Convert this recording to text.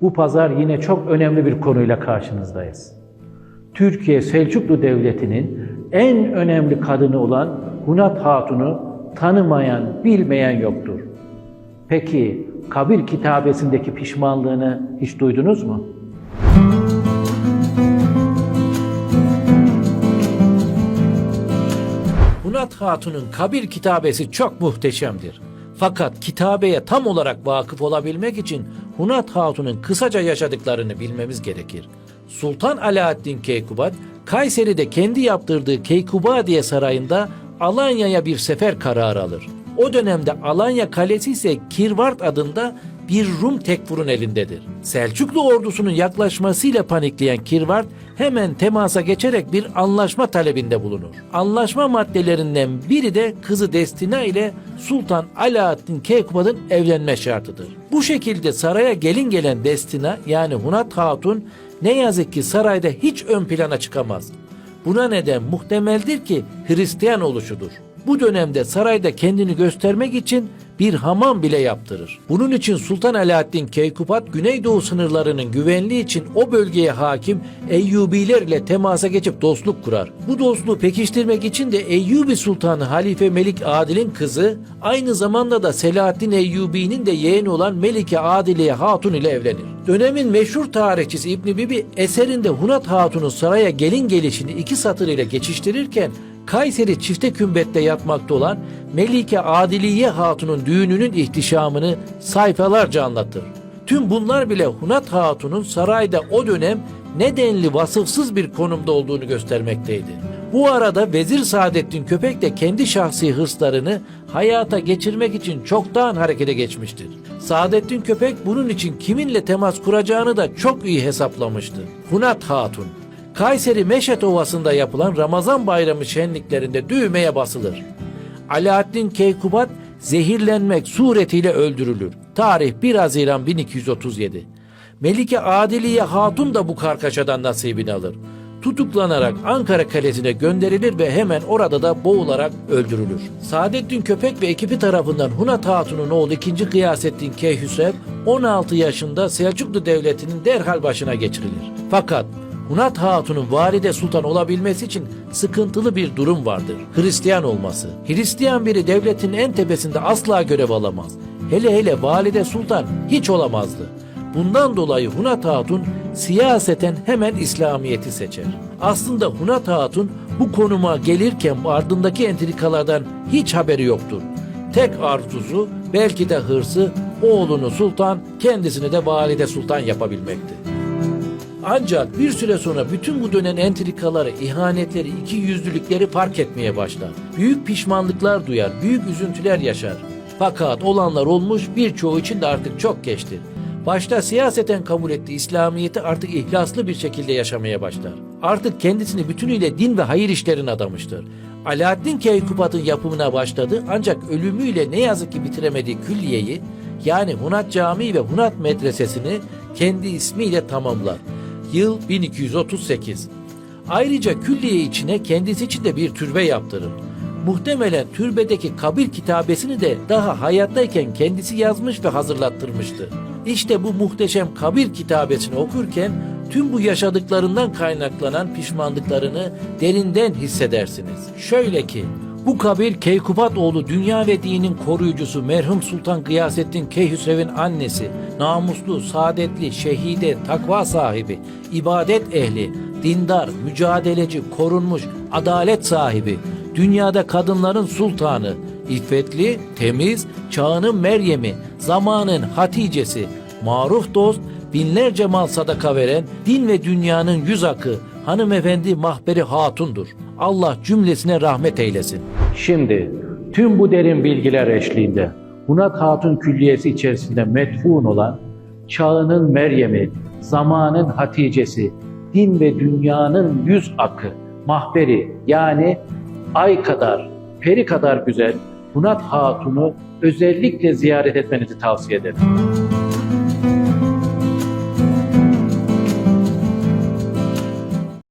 Bu pazar yine çok önemli bir konuyla karşınızdayız. Türkiye Selçuklu Devleti'nin en önemli kadını olan Hunat Hatun'u tanımayan, bilmeyen yoktur. Peki kabir kitabesindeki pişmanlığını hiç duydunuz mu? Hunat Hatun'un kabir kitabesi çok muhteşemdir. Fakat kitabeye tam olarak vakıf olabilmek için Hunat Hatun'un kısaca yaşadıklarını bilmemiz gerekir. Sultan Alaaddin Keykubat, Kayseri'de kendi yaptırdığı Keykubadiye Sarayı'nda Alanya'ya bir sefer kararı alır. O dönemde Alanya Kalesi ise Kirvart adında bir Rum tekfurun elindedir. Selçuklu ordusunun yaklaşmasıyla panikleyen Kirvart hemen temasa geçerek bir anlaşma talebinde bulunur. Anlaşma maddelerinden biri de kızı Destina ile Sultan Alaaddin Keykubat'ın evlenme şartıdır. Bu şekilde saraya gelin gelen Destina yani Hunat Hatun ne yazık ki sarayda hiç ön plana çıkamaz. Buna neden muhtemeldir ki Hristiyan oluşudur. Bu dönemde sarayda kendini göstermek için bir hamam bile yaptırır. Bunun için Sultan Alaaddin Keykubat Güneydoğu sınırlarının güvenliği için o bölgeye hakim Eyyubiler ile temasa geçip dostluk kurar. Bu dostluğu pekiştirmek için de Eyyubi Sultanı Halife Melik Adil'in kızı aynı zamanda da Selahaddin Eyyubi'nin de yeğeni olan Melike Adiliye Hatun ile evlenir. Dönemin meşhur tarihçisi İbn Bibi eserinde Hunat Hatun'un saraya gelin gelişini iki satır ile geçiştirirken Kayseri çifte kümbette yatmakta olan Melike Adiliye Hatun'un düğününün ihtişamını sayfalarca anlatır. Tüm bunlar bile Hunat Hatun'un sarayda o dönem nedenli vasıfsız bir konumda olduğunu göstermekteydi. Bu arada Vezir Saadettin Köpek de kendi şahsi hırslarını hayata geçirmek için çoktan harekete geçmiştir. Saadettin Köpek bunun için kiminle temas kuracağını da çok iyi hesaplamıştı. Hunat Hatun Kayseri Meşet Ovası'nda yapılan Ramazan bayramı şenliklerinde düğmeye basılır. Alaaddin Keykubat zehirlenmek suretiyle öldürülür. Tarih 1 Haziran 1237. Melike Adiliye Hatun da bu kargaşadan nasibini alır. Tutuklanarak Ankara Kalesi'ne gönderilir ve hemen orada da boğularak öldürülür. Saadettin Köpek ve ekibi tarafından Hunat Hatun'un oğlu 2. Gıyasettin Keyhüsev 16 yaşında Selçuklu Devleti'nin derhal başına geçirilir. Fakat Hunat Hatun'un valide sultan olabilmesi için sıkıntılı bir durum vardır. Hristiyan olması. Hristiyan biri devletin en tepesinde asla görev alamaz. Hele hele valide sultan hiç olamazdı. Bundan dolayı Hunat Hatun siyaseten hemen İslamiyet'i seçer. Aslında Hunat Hatun bu konuma gelirken ardındaki entrikalardan hiç haberi yoktur. Tek arzusu belki de hırsı oğlunu sultan kendisini de valide sultan yapabilmekti. Ancak bir süre sonra bütün bu dönen entrikaları, ihanetleri, iki yüzlülükleri fark etmeye başlar. Büyük pişmanlıklar duyar, büyük üzüntüler yaşar. Fakat olanlar olmuş birçoğu için de artık çok geçti. Başta siyaseten kabul ettiği İslamiyet'i artık ihlaslı bir şekilde yaşamaya başlar. Artık kendisini bütünüyle din ve hayır işlerine adamıştır. Alaaddin Keykubat'ın yapımına başladı ancak ölümüyle ne yazık ki bitiremediği külliyeyi yani Hunat Camii ve Hunat Medresesi'ni kendi ismiyle tamamlar. Yıl 1238. Ayrıca külliye içine kendisi için de bir türbe yaptırır. Muhtemelen türbedeki kabir kitabesini de daha hayattayken kendisi yazmış ve hazırlattırmıştı. İşte bu muhteşem kabir kitabesini okurken tüm bu yaşadıklarından kaynaklanan pişmanlıklarını derinden hissedersiniz. Şöyle ki bu kabir Keykubat oğlu dünya ve dinin koruyucusu merhum Sultan Gıyasettin Keyhüsrev'in annesi, namuslu, saadetli, şehide, takva sahibi, ibadet ehli, dindar, mücadeleci, korunmuş, adalet sahibi, dünyada kadınların sultanı, iffetli, temiz, çağının Meryem'i, zamanın Hatice'si, maruf dost, binlerce mal sadaka veren, din ve dünyanın yüz akı, hanımefendi Mahberi Hatun'dur. Allah cümlesine rahmet eylesin. Şimdi tüm bu derin bilgiler eşliğinde Hunat Hatun Külliyesi içerisinde metfun olan çağının Meryem'i, zamanın Hatice'si, din ve dünyanın yüz akı, mahberi yani ay kadar, peri kadar güzel Hunat Hatun'u özellikle ziyaret etmenizi tavsiye ederim.